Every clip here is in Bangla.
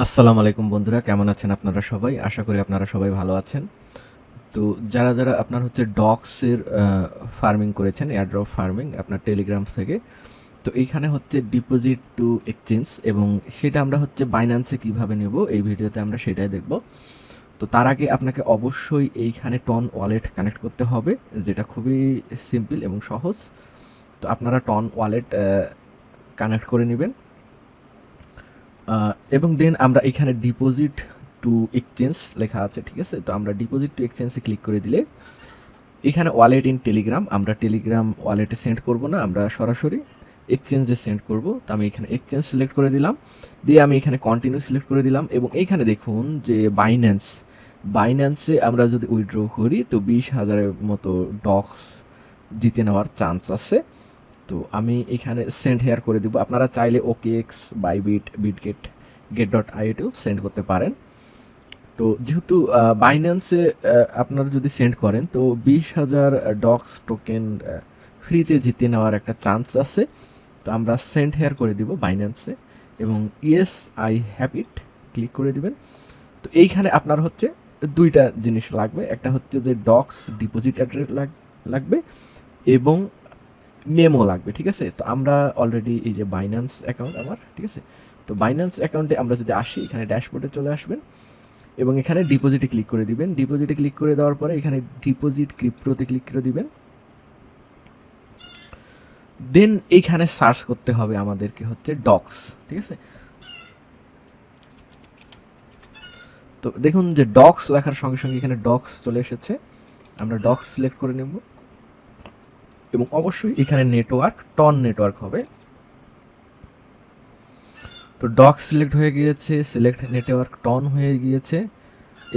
আসসালামু আলাইকুম বন্ধুরা, কেমন আছেন আপনারা সবাই? আশা করি আপনারা সবাই ভালো আছেন। তো যারা যারা আপনার হচ্ছে ডগসের ফার্মিং করেছেন, এয়ারড্রপ ফার্মিং, আপনার টেলিগ্রাম থেকে, তো এইখানে হচ্ছে ডিপোজিট টু এক্সচেঞ্জ এবং সেটা আমরা হচ্ছে বাইন্যান্সে কীভাবে নেব, এই ভিডিওতে আমরা সেটাই দেখব। তো তার আগে আপনাকে অবশ্যই এইখানে টন ওয়ালেট কানেক্ট করতে হবে, যেটা খুবই সিম্পল এবং সহজ। তো আপনারা টন ওয়ালেট কানেক্ট করে নেবেন। এবং দেন আমরা এখানে ডিপোজিট টু এক্সচেঞ্জ লেখা আছে, ঠিক আছে? তো আমরা ডিপোজিট টু এক্সচেঞ্জে ক্লিক করে দিলে এখানে ওয়ালেট ইন টেলিগ্রাম আমরা টেলিগ্রাম ওয়ালেটে সেন্ড করব না, আমরা সরাসরি এক্সচেঞ্জে সেন্ড করব। তো আমি এখানে এক্সচেঞ্জ সিলেক্ট করে দিলাম, দিয়ে আমি এখানে কন্টিনিউ সিলেক্ট করে দিলাম এবং এইখানে দেখুন যে বাইন্যান্স বাইন্যান্সে আমরা যদি উইথড্র করি, তো বিশ হাজারের মতো ডক্স জিতে নেওয়ার চান্স আছে। তো আমি এখানে সেন্ড হেয়ার করে দিব। আপনারা চাইলে OKX Bybit Bitget Gate dot আইটেও send করতে পারেন। তো যেহেতু বাইন্যান্সে আপনারা যদি সেন্ড করেন, তো বিশ হাজার ডক্স টোকেন ফ্রিতে জিতে নেওয়ার একটা চান্স আছে। তো আমরা সেন্ড হেয়ার করে দিব বাইন্যান্সে এবং yes I have it click করে দিবেন। তো এইখানে আপনার হচ্ছে দুইটা জিনিস লাগবে। একটা হচ্ছে যে ডক্স ডিপোজিট অ্যাড্রেস লাগবে এবং মেমো লাগবে, ঠিক আছে? তো আমরা অলরেডি এই যে বাইন্যান্স অ্যাকাউন্ট আমার, ঠিক আছে? তো বাইন্যান্স অ্যাকাউন্টে আমরা যদি আসি, এখানে ড্যাশবোর্ডে চলে আসবেন এবং এখানে ডিপোজিটে ক্লিক করে দিবেন। ডিপোজিটে ক্লিক করে দেওয়ার পরে এখানে ডিপোজিট ক্রিপ্টোতে ক্লিক করে দিবেন। দেন এইখানে সার্চ করতে হবে আমাদেরকে হচ্ছে ডক্স ঠিক আছে? তো দেখুন যে ডক্স লেখার সঙ্গে সঙ্গে এখানে ডক্স চলে এসেছে। আমরা ডক্স সিলেক্ট করে নেব। এবং অবশ্যই এখানে নেটওয়ার্ক টন নেটওয়ার্ক হবে। তো ডক সিলেক্ট হয়ে গিয়েছে সিলেক্ট নেটওয়ার্ক টন হয়ে গিয়েছে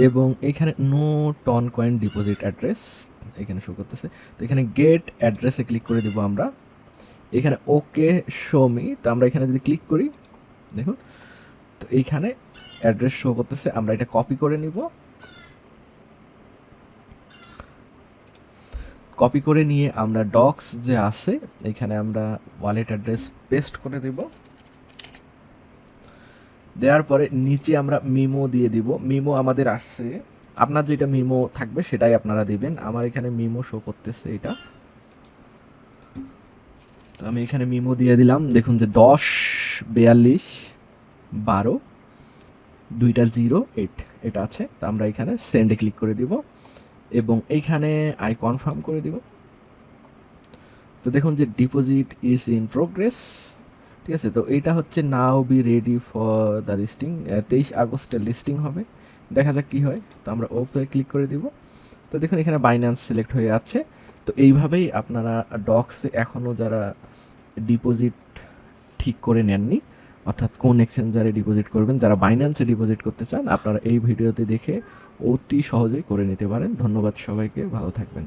এবং এখানে no TON coin deposit address এখানে শো করতেছে। তো এখানে গেট অ্যাড্রেসে ক্লিক করে দেবো আমরা। এখানে ওকে শোমি তো আমরা এখানে যদি ক্লিক করি, দেখুন, তো এইখানে অ্যাড্রেস শো করতেছে, আমরা এটা কপি করে নিব। কপি করে নিয়ে আমরা ডক্স যে আছে, এখানে আমরা ওয়ালেট অ্যাড্রেস পেস্ট করে দেব। দেওয়ার পরে নিচে আমরা মিমো দিয়ে দিব। মিমো আমাদের আসছে। আপনার যেটা মিমো থাকবে সেটাই আপনারা দিবেন। আমার এখানে মিমো শো করতেছে এটা। তো আমি এখানে মিমো দিয়ে দিলাম। দেখুন যে দশ, বিয়াল্লিশ, বারো, দুইটা জিরো এইট এটা আছে। তো আমরা এখানে সেন্ডে ক্লিক করে দিব। এবং এইখানে আই কনফার্ম করে দিব। তো দেখুন যে ডিপোজিট ইজ ইন প্রোগ্রেস ঠিক আছে? তো এইটা হচ্ছে now be ready for the listing তেইশ আগস্টের লিস্টিং হবে। দেখা যাক কী হয়। তো আমরা ওপে ক্লিক করে দিব। তো দেখুন এখানে বাইন্যান্স সিলেক্ট হয়ে আছে। তো এইভাবেই আপনারা ডক্সে এখনও যারা ডিপোজিট ঠিক করে নেননি, অর্থাৎ কোন এক্সচেঞ্জারে ডিপোজিট করবেন, যারা বাইন্যান্সে ডিপোজিট করতে চান, আপনারা এই ভিডিওতে দেখে অতি সহজেই করে নিতে পারেন। ধন্যবাদ সবাইকে ভালো থাকবেন।